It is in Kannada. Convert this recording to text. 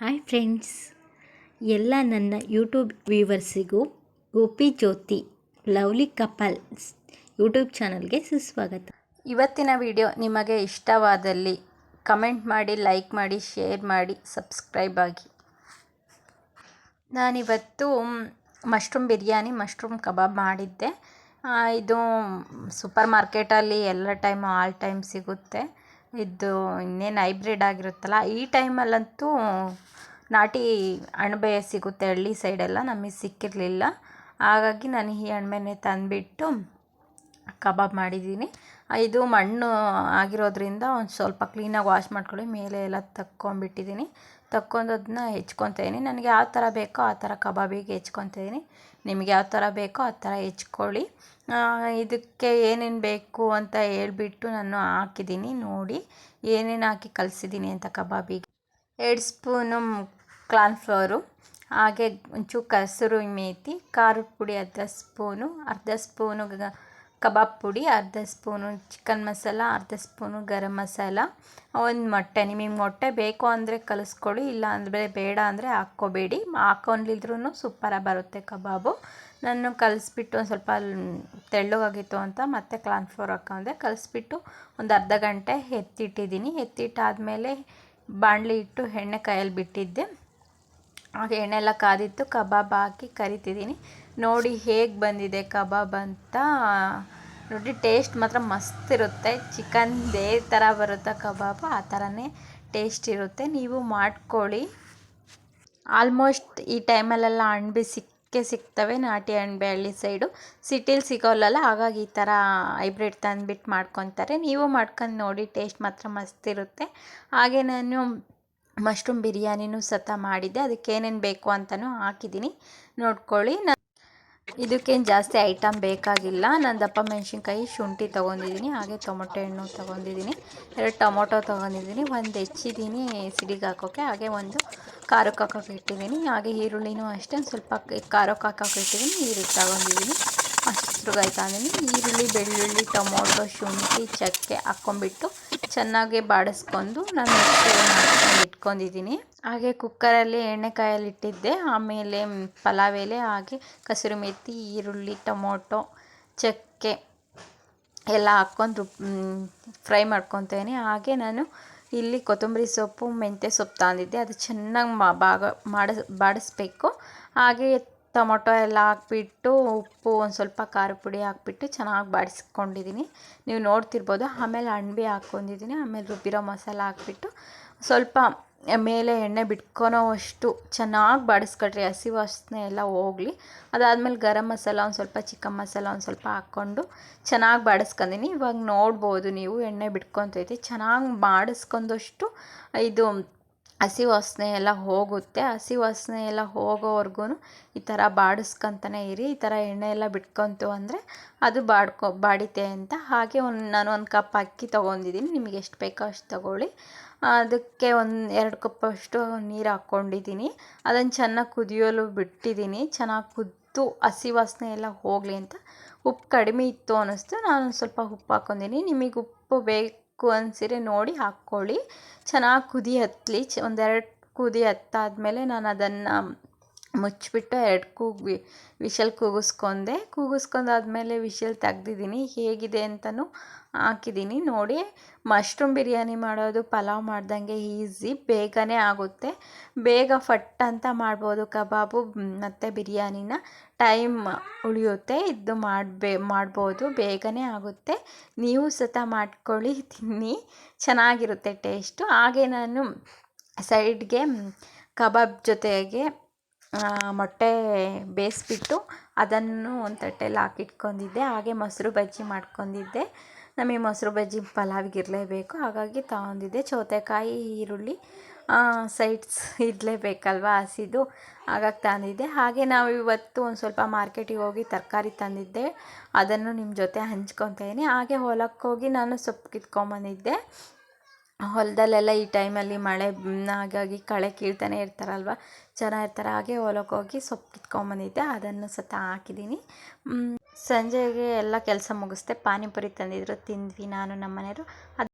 ಹಾಯ್ ಫ್ರೆಂಡ್ಸ್ ಎಲ್ಲ ನನ್ನ YouTube ವ್ಯೂವರ್ಸಿಗೂ Gopi Jyothi lovely couples YouTube ಚಾನಲ್ಗೆ ಸುಸ್ವಾಗತ. ಇವತ್ತಿನ ವಿಡಿಯೋ ನಿಮಗೆ ಇಷ್ಟವಾದಲ್ಲಿ ಕಮೆಂಟ್ ಮಾಡಿ ಲೈಕ್ ಮಾಡಿ ಶೇರ್ ಮಾಡಿ ಸಬ್ಸ್ಕ್ರೈಬ್ ಆಗಿ. ನಾನಿವತ್ತು ಮಶ್ರೂಮ್ ಬಿರಿಯಾನಿ ಮಶ್ರೂಮ್ ಕಬಾಬ್ ಮಾಡಿದ್ದೆ. ಇದು ಸೂಪರ್ ಮಾರ್ಕೆಟಲ್ಲಿ ಎಲ್ಲ ಟೈಮ್ ಆಲ್ ಟೈಮ್ ಸಿಗುತ್ತೆ. ಇದು ಇನ್ನೇನು ಹೈಬ್ರಿಡ್ ಆಗಿರುತ್ತಲ್ಲ, ಈ ಟೈಮಲ್ಲಂತೂ ನಾಟಿ ಅಣಬೆ ಸಿಗುತ್ತೆ ಹಳ್ಳಿ ಸೈಡೆಲ್ಲ ನಮಗೆ ಸಿಕ್ಕಿರಲಿಲ್ಲ. ಹಾಗಾಗಿ ನಾನು ಈ ಅಣಬೆನೇ ತಂದುಬಿಟ್ಟು ಕಬಾಬ್ ಮಾಡಿದ್ದೀನಿ. ಇದು ಮಣ್ಣು ಆಗಿರೋದ್ರಿಂದ ಒಂದು ಸ್ವಲ್ಪ ಕ್ಲೀನಾಗಿ ವಾಶ್ ಮಾಡ್ಕೊಳ್ಳಿ, ಮೇಲೆ ಎಲ್ಲ ತಕ್ಕೊಂಬಿಟ್ಟಿದ್ದೀನಿ ತಕ್ಕೊಂಡು ಅದನ್ನ ನನಗೆ ಯಾವ ಥರ ಬೇಕೋ ಆ ಥರ ಕಬಾಬಿಗೆ ಹೆಚ್ಕೊತಿದ್ದೀನಿ ನಿಮಗೆ ಯಾವ ಥರ ಬೇಕೋ ಆ ಥರ ಹೆಚ್ಕೊಳ್ಳಿ. ಇದಕ್ಕೆ ಏನೇನು ಬೇಕು ಅಂತ ಹೇಳ್ಬಿಟ್ಟು ನಾನು ಹಾಕಿದ್ದೀನಿ. ನೋಡಿ, ಏನೇನು ಹಾಕಿ ಕಲಿಸಿದ್ದೀನಿ ಅಂತ ಕಬಾಬಿಗೆ. ಎರಡು ಸ್ಪೂನು ಫ್ಲೋರು, ಹಾಗೆ ಒಂಚೂರು ಕಸರು ಮೇತಿ, ಖಾರದ ಪುಡಿ ಅರ್ಧ ಸ್ಪೂನು ಅರ್ಧ ಸ್ಪೂನು ಕಬಾಬ್ ಪುಡಿ, ಅರ್ಧ ಸ್ಪೂನು ಚಿಕನ್ ಮಸಾಲ, ಅರ್ಧ ಸ್ಪೂನು ಗರಂ ಮಸಾಲ, ಒಂದು ಮೊಟ್ಟೆ. ನಿಮಗೆ ಮೊಟ್ಟೆ ಬೇಕು ಅಂದರೆ ಕಲಿಸ್ಕೊಳ್ಳಿ ಇಲ್ಲ ಅಂದರೆ ಬೇಡ ಅಂದರೆ ಹಾಕ್ಕೋಬೇಡಿ. ಹಾಕೊಂಡಿದ್ರೂ ಸೂಪರಾಗಿ ಬರುತ್ತೆ ಕಬಾಬು. ನಾನು ಕಲಿಸ್ಬಿಟ್ಟು ಒಂದು ಸ್ವಲ್ಪ ತೆಳ್ಳಗಾಗಿತ್ತು ಅಂತ ಮತ್ತೆ ಫ್ಲೋರ್ ಹಾಕೊಂಡೆ ಕಲಿಸ್ಬಿಟ್ಟು ಒಂದು ಅರ್ಧ ಗಂಟೆ ಎತ್ತಿಟ್ಟಿದ್ದೀನಿ. ಎತ್ತಿಟ್ಟಾದಮೇಲೆ ಬಾಣಲಿ ಇಟ್ಟು ಎಣ್ಣೆ ಕಾಯಲ್ಲಿ ಬಿಟ್ಟಿದ್ದೆ. ಹಾಗೆ ಎಣ್ಣೆ ಎಲ್ಲ ಕಾದಿತ್ತು. ಕಬಾಬ್ ಹಾಕಿ ಕರಿತಿದ್ದೀನಿ. ನೋಡಿ ಹೇಗೆ ಬಂದಿದೆ ಕಬಾಬ್ ಅಂತ. ನೋಡಿ ಟೇಸ್ಟ್ ಮಾತ್ರ ಮಸ್ತ್ ಇರುತ್ತೆ. ಚಿಕನ್ದೇ ಥರ ಬರುತ್ತೆ ಕಬಾಬ್, ಆ ಥರನೇ ಟೇಸ್ಟ್ ಇರುತ್ತೆ. ನೀವು ಮಾಡ್ಕೊಳ್ಳಿ. ಆಲ್ಮೋಸ್ಟ್ ಈ ಟೈಮಲ್ಲೆಲ್ಲ ಅಣಬೆ ಸಿಕ್ಕೇ ಸಿಗ್ತವೆ, ನಾಟಿ ಅಣಬೆ ಹಳ್ಳಿ ಸೈಡು. ಸಿಟಿಲಿ ಸಿಗೋಲ್ಲಲ್ಲ, ಹಾಗಾಗಿ ಈ ಥರ ಹೈಬ್ರಿಡ್ ತಂದುಬಿಟ್ಟು ಮಾಡ್ಕೊತಾರೆ. ನೀವು ಮಾಡ್ಕೊಂಡು ನೋಡಿ, ಟೇಸ್ಟ್ ಮಾತ್ರ ಮಸ್ತ್ ಇರುತ್ತೆ. ಹಾಗೆ ನಾನು ಮಶ್ರೂಮ್ ಬಿರಿಯಾನಿನೂ ಸತ ಮಾಡಿದ್ದೆ. ಅದಕ್ಕೆ ಏನೇನು ಬೇಕು ಅಂತಲೂ ಹಾಕಿದ್ದೀನಿ. ನೋಡ್ಕೊಳ್ಳಿ. ಇದಕ್ಕೇನು ಜಾಸ್ತಿ ಐಟಮ್ ಬೇಕಾಗಿಲ್ಲ. ನಾನು ದಪ್ಪ ಮೆಣಸಿನ್ಕಾಯಿ ಶುಂಠಿ ತೊಗೊಂಡಿದ್ದೀನಿ ಹಾಗೆ ಟೊಮೊಟೊ ಹಣ್ಣು ತೊಗೊಂಡಿದ್ದೀನಿ ಎರಡು ಟೊಮೊಟೊ ತೊಗೊಂಡಿದ್ದೀನಿ ಒಂದು ಹೆಚ್ಚಿದ್ದೀನಿ ಸಿಡಿಗೆ ಹಾಕೋಕ್ಕೆ ಹಾಗೆ ಒಂದು ಖಾರಕ್ಕೆ ಹಾಕೋಕೆ ಇಟ್ಟಿದ್ದೀನಿ ಹಾಗೆ ಈರುಳ್ಳಿನೂ ಅಷ್ಟೇ ಸ್ವಲ್ಪ ಖಾರಕ್ಕೆ ಹಾಕೋಕೆ ಇಟ್ಟಿದ್ದೀನಿ ಈರುಳ್ಳಿ ತೊಗೊಂಡಿದ್ದೀನಿ ಹಸಿರುಗಾಯಿ ಆಮೇಲೆ ಈರುಳ್ಳಿ, ಬೆಳ್ಳುಳ್ಳಿ, ಟೊಮೊಟೊ, ಶುಂಠಿ, ಚಕ್ಕೆ ಹಾಕ್ಕೊಂಬಿಟ್ಟು ಚೆನ್ನಾಗಿ ಬಾಡಿಸ್ಕೊಂಡು ನಾನು ಇಟ್ಕೊಂಡಿದ್ದೀನಿ. ಹಾಗೆ ಕುಕ್ಕರಲ್ಲಿ ಎಣ್ಣೆ ಕಾಯಲ್ಲಿ ಇಟ್ಟಿದ್ದೆ. ಆಮೇಲೆ ಪಲಾವ್ ಎಲೆ, ಹಾಗೆ ಕಸೂರಿ ಮೆಥಿ ಈರುಳ್ಳಿ, ಟೊಮೊಟೊ, ಚಕ್ಕೆ ಎಲ್ಲ ಹಾಕ್ಕೊಂಡು ಫ್ರೈ ಮಾಡ್ಕೊತೇನೆ. ಹಾಗೆ ನಾನು ಇಲ್ಲಿ ಕೊತ್ತಂಬರಿ ಸೊಪ್ಪು, ಮೆಂತ್ಯ ಸೊಪ್ಪು ತಂದಿದ್ದೆ. ಅದು ಚೆನ್ನಾಗಿ ಮಾ ಬಾಗ ಮಾಡಿಸ್ ಬಾಡಿಸ್ಬೇಕು. ಹಾಗೆ ಟೊಮೊಟೊ ಎಲ್ಲ ಹಾಕ್ಬಿಟ್ಟು, ಉಪ್ಪು ಒಂದು ಸ್ವಲ್ಪ ಖಾರ ಪುಡಿ ಹಾಕ್ಬಿಟ್ಟು ಚೆನ್ನಾಗಿ ಬಾಡಿಸ್ಕೊಂಡಿದ್ದೀನಿ ನೀವು ನೋಡ್ತಿರ್ಬೋದು, ಆಮೇಲೆ ಅಣಬೆ ಹಾಕ್ಕೊಂಡಿದ್ದೀನಿ ಆಮೇಲೆ ರುಬ್ಬಿರೋ ಮಸಾಲ ಹಾಕ್ಬಿಟ್ಟು ಸ್ವಲ್ಪ ಮೇಲೆ ಎಣ್ಣೆ ಬಿಟ್ಕೊಳೋ ಅಷ್ಟು ಚೆನ್ನಾಗಿ ಬಾಡಿಸ್ಕೊಟ್ರಿ ಹಸಿ ವಾಸನೆ ಎಲ್ಲ ಹೋಗಲಿ. ಅದಾದಮೇಲೆ ಗರಂ ಮಸಾಲ ಒಂದು ಸ್ವಲ್ಪ, ಚಿಕನ್ ಮಸಾಲ ಒಂದು ಸ್ವಲ್ಪ ಹಾಕ್ಕೊಂಡು ಚೆನ್ನಾಗಿ ಬಾಡಿಸ್ಕೊಂಡಿನಿ. ಇವಾಗ ನೋಡ್ಬೋದು ನೀವು, ಎಣ್ಣೆ ಬಿಟ್ಕೊತೈತಿ. ಚೆನ್ನಾಗಿ ಬಾಡಿಸ್ಕೊಂಡಷ್ಟು ಇದು ಹಸಿ ವಾಸನೆ ಎಲ್ಲ ಹೋಗುತ್ತೆ. ಹಸಿ ವಾಸನೆ ಎಲ್ಲ ಹೋಗೋವರೆಗೂ ಈ ಥರ ಬಾಡಿಸ್ಕೊಂತಾನೆ ಇರಿ. ಈ ಥರ ಎಣ್ಣೆ ಎಲ್ಲ ಬಿಟ್ಕೊಂತು ಅಂದರೆ ಅದು ಬಾಡ್ಕೊ, ಬಾಡಿತೆ ಅಂತ. ಹಾಗೆ ಒಂದು, ನಾನು ಒಂದು ಕಪ್ ಅಕ್ಕಿ ತೊಗೊಂಡಿದ್ದೀನಿ ನಿಮಗೆ ಎಷ್ಟು ಬೇಕೋ ಅಷ್ಟು ತೊಗೊಳ್ಳಿ. ಅದಕ್ಕೆ ಒಂದು ಎರಡು ಕಪ್ಪಷ್ಟು ನೀರು ಹಾಕ್ಕೊಂಡಿದ್ದೀನಿ ಅದನ್ನು ಚೆನ್ನಾಗಿ ಕುದಿಯಲು ಬಿಟ್ಟಿದ್ದೀನಿ ಚೆನ್ನಾಗಿ ಕುದ್ದು ಹಸಿ ವಾಸನೆ ಎಲ್ಲ ಹೋಗಲಿ ಅಂತ. ಉಪ್ಪು ಕಡಿಮೆ ಇತ್ತು ಅನ್ನಿಸ್ತು. ನಾನು ಸ್ವಲ್ಪ ಉಪ್ಪು ಹಾಕ್ಕೊಂಡಿನಿ ನಿಮಗೆ ಉಪ್ಪು ಬೇಕು ಅನಿಸಿದ್ರೆ ನೋಡಿ ಹಾಕ್ಕೊಳ್ಳಿ. ಚೆನ್ನಾಗಿ ಕುದಿ ಹತ್ತಲಿ ಚ ಒಂದೆರಡು ಕುದಿ ಹತ್ತಾದ್ಮೇಲೆ ನಾನು ಅದನ್ನು ಮುಚ್ಚಿಬಿಟ್ಟು ಎರಡು ಕೂಗಿ ವಿಶಲ್ ಕೂಗಿಸ್ಕೊಂಡೆ. ಕೂಗಿಸ್ಕೊಂಡಾದ್ಮೇಲೆ ವಿಶಲ್ ತೆಗ್ದಿದ್ದೀನಿ. ಹೇಗಿದೆ ಅಂತಲೂ ಹಾಕಿದ್ದೀನಿ. ನೋಡಿ, ಮಶ್ರೂಮ್ ಬಿರಿಯಾನಿ ಮಾಡೋದು ಪಲಾವ್ ಮಾಡ್ದಂಗೆ ಈಸಿ, ಬೇಗನೆ ಆಗುತ್ತೆ. ಬೇಗ ಫಟ್ ಅಂತ ಮಾಡ್ಬೋದು ಕಬಾಬು, ಮತ್ತು ಬಿರಿಯಾನಿನ. ಟೈಮ್ ಉಳಿಯುತ್ತೆ. ಇದು ಮಾಡಬೇ, ಮಾಡ್ಬೋದು. ಬೇಗನೆ ಆಗುತ್ತೆ. ನೀವು ಸತ ಮಾಡ್ಕೊಳ್ಳಿ, ತಿನ್ನಿ. ಚೆನ್ನಾಗಿರುತ್ತೆ ಟೇಸ್ಟು. ಹಾಗೆ ನಾನು ಸೈಡ್ಗೆ ಕಬಾಬ್ ಜೊತೆಗೆ ಮೊಟ್ಟೆ ಬೇಯಿಸ್ಬಿಟ್ಟು ಅದನ್ನು ಒಂದು ತಟ್ಟೆಲಿ ಹಾಕಿಟ್ಕೊಂಡಿದ್ದೆ. ಹಾಗೆ ಮೊಸರು ಬಜ್ಜಿ ಮಾಡ್ಕೊಂಡಿದ್ದೆ. ನಮಗೆ ಮೊಸರು ಬಜ್ಜಿ ಪಲಾವ್ಗೆ ಇರಲೇಬೇಕು. ಹಾಗಾಗಿ ತಗೊಂಡಿದ್ದೆ. ಸೌತೆಕಾಯಿ, ಈರುಳ್ಳಿ ಸೈಡ್ಸ್ ಇರಲೇಬೇಕಲ್ವ ಹಸಿದು. ಹಾಗಾಗಿ ತಂದಿದ್ದೆ. ಹಾಗೆ ನಾವು ಇವತ್ತು ಒಂದು ಸ್ವಲ್ಪ ಮಾರ್ಕೆಟಿಗೆ ಹೋಗಿ ತರಕಾರಿ ತಂದಿದ್ದೆ. ಅದನ್ನು ನಿಮ್ಮ ಜೊತೆ ಹಂಚ್ಕೊತಾ ಇದ್ದೀನಿ. ಹಾಗೆ ಹೊಲಕ್ಕೆ ಹೋಗಿ ನಾನು ಸೊಪ್ಪು ಕಿತ್ಕೊಂಬಂದಿದ್ದೆ. ಹೊಲದಲ್ಲೆಲ್ಲ ಈ ಟೈಮಲ್ಲಿ ಮಳೆ ಹಾಗಾಗಿ ಕಳೆ ಕೀಳ್ತಾನೆ ಇರ್ತಾರಲ್ವ? ಜನ ಇರ್ತಾರೆ ಹಾಗೆ ಹೊಲಕ್ಕೆ ಹೋಗಿ ಸೊಪ್ಪು ಕಿತ್ಕೊಂಡ್ಬಂದಿದ್ದೆ ಅದನ್ನು ಸತ ಹಾಕಿದ್ದೀನಿ. ಸಂಜೆಗೆ ಎಲ್ಲ ಕೆಲಸ ಮುಗಿಸ್ದೆ. ಪಾನಿಪುರಿ ತಂದಿದ್ರು. ತಿಂದ್ವಿ ನಾನು ನಮ್ಮ ಮನೆಯವರು ಅದು